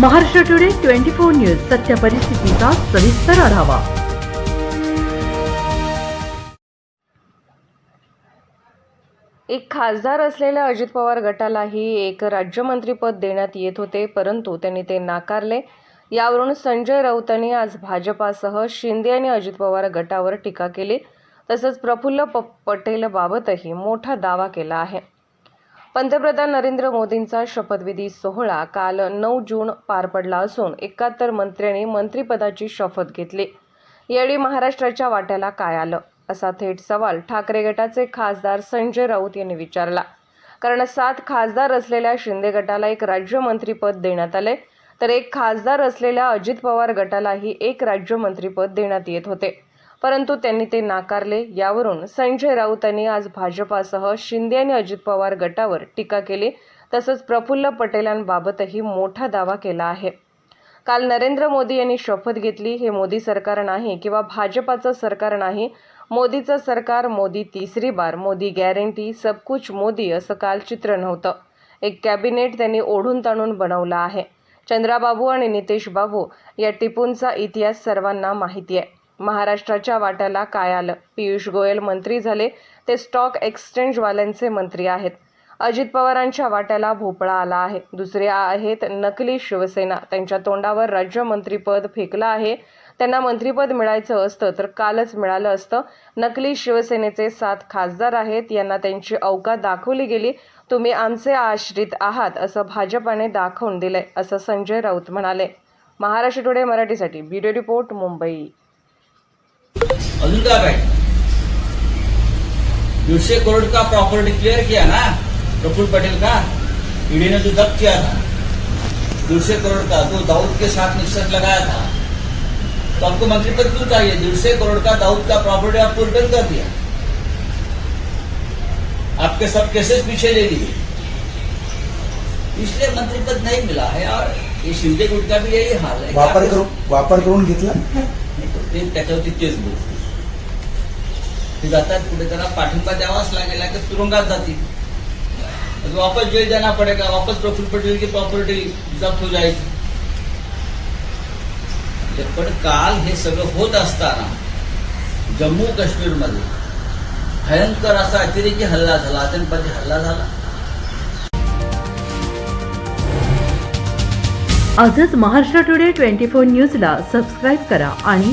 Maharashtra today twenty four news सत्य परिस्थितीचा सविस्तर आढावा. एक खासदार असलेल्या अजित पवार गटालाही एक राज्यमंत्रीपद देण्यात येत होते परंतु त्यांनी ते नाकारले. यावरून संजय राऊतांनी आज भाजपासह शिंदे आणि अजित पवार गटावर टीका केली. तसंच प्रफुल्ल प पटेलबाबतही मोठा दावा केला आहे. पंतप्रधान नरेंद्र मोदींचा शपथविधी सोहळा काल नऊ जून पार पडला असून एकाहत्तर मंत्र्यांनी मंत्रिपदाची शपथ घेतली. यावेळी महाराष्ट्राच्या वाट्याला काय आलं? असा थेट सवाल ठाकरे गटाचे खासदार संजय राऊत यांनी विचारला. कारण सात खासदार असलेल्या शिंदे गटाला एक राज्यमंत्रीपद देण्यात आले तर एक खासदार असलेल्या अजित पवार गटालाही एक राज्यमंत्रीपद देण्यात येत होते. परंतु त्यांनी ते नाकारले. यावरून संजय राऊतांनी आज भाजपासह शिंदे आणि अजित पवार गटावर टीका केली. तसंच प्रफुल्ल पटेलांबाबतही मोठा दावा केला आहे. काल नरेंद्र मोदी यांनी शपथ घेतली. हे मोदी सरकार नाही किंवा भाजपाचं सरकार नाही. मोदीचं सरकार मोदी तिसरी बार मोदी गॅरंटी सबकुछ मोदी असं काल चित्र नव्हतं. एक कॅबिनेट त्यांनी ओढून ताणून बनवलं आहे. चंद्राबाबू आणि नितेश बाबू या टिपूंचा इतिहास सर्वांना माहिती आहे. महाराष्ट्राच्या वाट्याला काय आलं? पियुष गोयल मंत्री झाले. ते स्टॉक एक्सचेंजवाल्यांचे मंत्री आहेत. अजित पवारांच्या वाट्याला भोपळा आला आहे. दुसरे आहेत नकली शिवसेना. त्यांच्या तोंडावर राज्यमंत्रीपद फेकलं आहे. त्यांना मंत्रीपद मिळायचं असतं तर कालच मिळालं असतं. नकली शिवसेनेचे सात खासदार आहेत. यांना त्यांची अवकात दाखवली गेली. तुम्ही आमचे आश्रित आहात असं भाजपाने दाखवून दिलंय असं संजय राऊत म्हणाले. महाराष्ट्र टुडे मराठीसाठी ब्युरो रिपोर्ट मुंबई. काय पाहिजे दीडशे करोड़ का प्रॉपर्टी क्लियर किया ना प्रफुल्ल पटेल का ईडी ने तो जब्त किया था। दीडशे करोड़ का तो दाऊद के साथ निश्चय लगाया था। तो आपको मंत्रिपद क्यों चाहिए? दीडशे करोड़ का दाऊद का प्रॉपर्टी आपको रिटर्न कर दिया। आपके सब केसेस पीछे ले लिए। इसलिए मंत्री पद नहीं मिला है और ये शिंदे गुट का भी यही हाल है। वापर करून वापर करून घेतला ते त्याच्यावरती तेच बोलतो ते जातात कुठे त्याला पाठिंबा द्यावाच लागेल की तुरुंगात जातील. वापस जेल जाना पड़ेगा वापस प्रफुल पटेल की प्रॉपर्टी जप्त हो जाईल? म्हणजे पण काल हे सगळं होत असताना जम्मू काश्मीरमध्ये भयंकर असा अतिरेकी हल्ला झाला. आतंकवादी हल्ला झाला. आजच महाराष्ट्र टुडे ट्वेंटी फोर न्यूजला सबस्क्राईब करा आणि